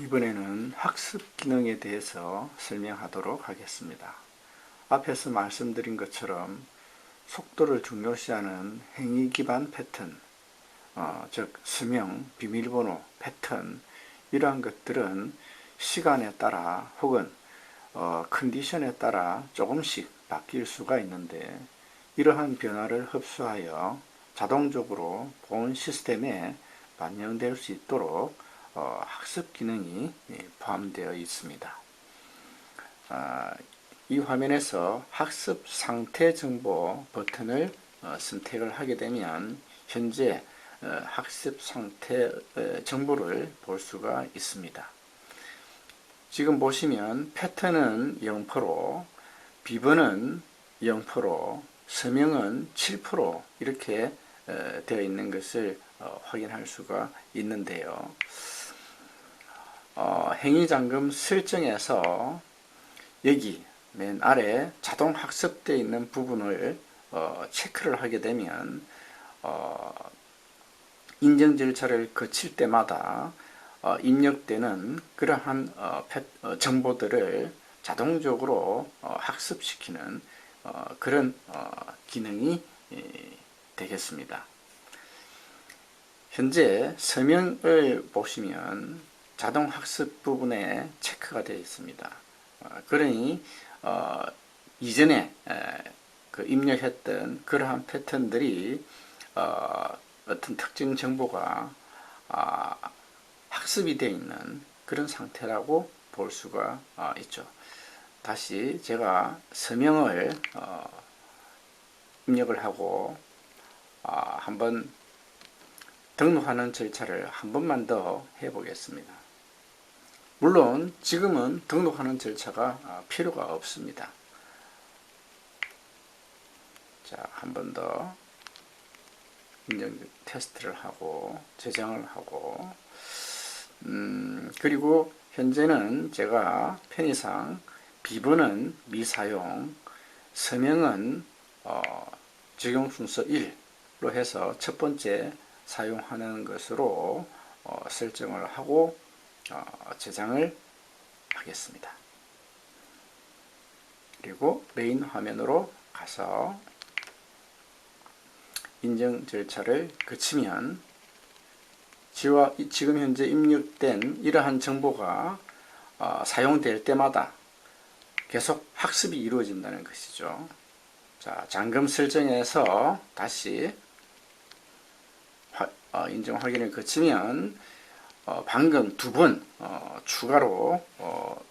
이번에는 학습 기능에 대해서 설명하도록 하겠습니다. 앞에서 말씀드린 것처럼 속도를 중요시하는 행위 기반 패턴, 어, 즉 수명, 비밀번호, 패턴 이러한 것들은 시간에 따라 혹은 어, 컨디션에 따라 조금씩 바뀔 수가 있는데 이러한 변화를 흡수하여 자동적으로 본 시스템에 반영될 수 있도록 어, 학습 기능이 예, 포함되어 있습니다. 아, 이 화면에서 학습 상태 정보 버튼을 어, 선택을 하게 되면 현재 어, 학습 상태 어, 정보를 볼 수가 있습니다. 지금 보시면 패턴은 0%, 비번은 0%, 서명은 7% 이렇게 어, 되어 있는 것을 어, 확인할 수가 있는데요. 어, 행위잠금 설정에서 여기 맨 아래 자동 학습되어 있는 부분을 어, 체크를 하게 되면 어, 인증 절차를 거칠 때마다 어, 입력되는 그러한 어, 패, 어, 정보들을 자동적으로 어, 학습시키는 어, 그런 어, 기능이 예, 되겠습니다. 현재 서명을 보시면 자동 학습 부분에 체크가 되어 있습니다. 어, 그러니 어, 이전에 에, 그 입력했던 그러한 패턴들이 어, 어떤 특정 정보가 아, 학습이 되어 있는 그런 상태라고 볼 수가 어, 있죠. 다시 제가 서명을 어, 입력을 하고 어, 한번 등록하는 절차를 한 번만 더 해보겠습니다. 물론 지금은 등록하는 절차가 아, 필요가 없습니다. 자, 한 번더 입력 테스트를 하고 저장을 하고 음, 그리고 현재는 제가 편의상 비번은 미사용, 서명은 어, 적용 순서 1로 해서 첫 번째 사용하는 것으로 어, 설정을 하고 어, 저장을 하겠습니다. 그리고 메인 화면으로 가서 인증 절차를 거치면 지와 지금 현재 입력된 이러한 정보가 어, 사용될 때마다 계속 학습이 이루어진다는 것이죠. 자, 잠금 설정에서 다시 화, 어, 인증 확인을 거치면 어, 방금 두번 어, 추가로 어,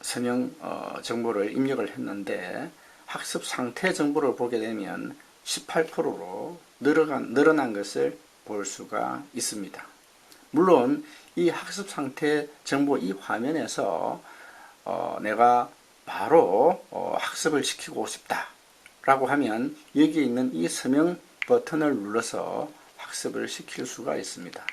서명 어, 정보를 입력을 했는데 학습 상태 정보를 보게 되면 18%로 늘어간, 늘어난 것을 볼 수가 있습니다. 물론 이 학습 상태 정보 이 화면에서 어, 내가 바로 어, 학습을 시키고 싶다 라고 하면 여기에 있는 이 서명 버튼을 눌러서 학습을 시킬 수가 있습니다.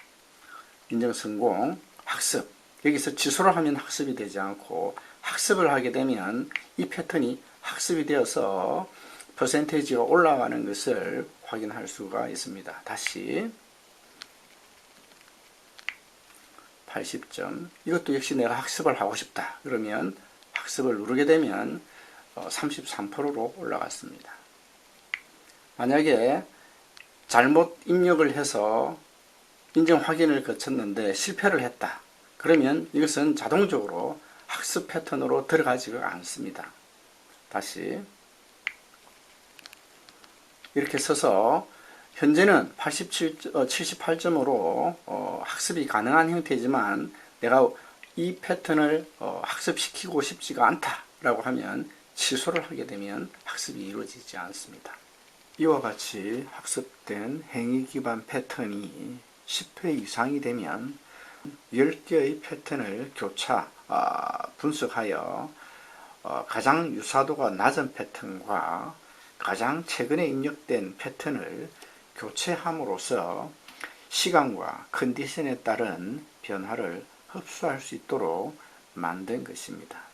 인정 성공, 학습. 여기서 취소를 하면 학습이 되지 않고 학습을 하게 되면 이 패턴이 학습이 되어서 퍼센테이지가 올라가는 것을 확인할 수가 있습니다. 다시 80점. 이것도 역시 내가 학습을 하고 싶다. 그러면 학습을 누르게 되면 33%로 어, 올라갔습니다. 만약에 잘못 입력을 해서 인증 확인을 거쳤는데 실패를 했다. 그러면 이것은 자동적으로 학습 패턴으로 들어가지가 않습니다. 다시 이렇게 써서 현재는 87, 78점으로 어, 학습이 가능한 형태지만 내가 이 패턴을 어, 학습시키고 싶지가 않다라고 하면 취소를 하게 되면 학습이 이루어지지 않습니다. 이와 같이 학습된 행위 기반 패턴이 10회 이상이 되면 10개의 패턴을 교차 아, 분석하여 어, 가장 유사도가 낮은 패턴과 가장 최근에 입력된 패턴을 교체함으로써 시간과 컨디션에 따른 변화를 흡수할 수 있도록 만든 것입니다.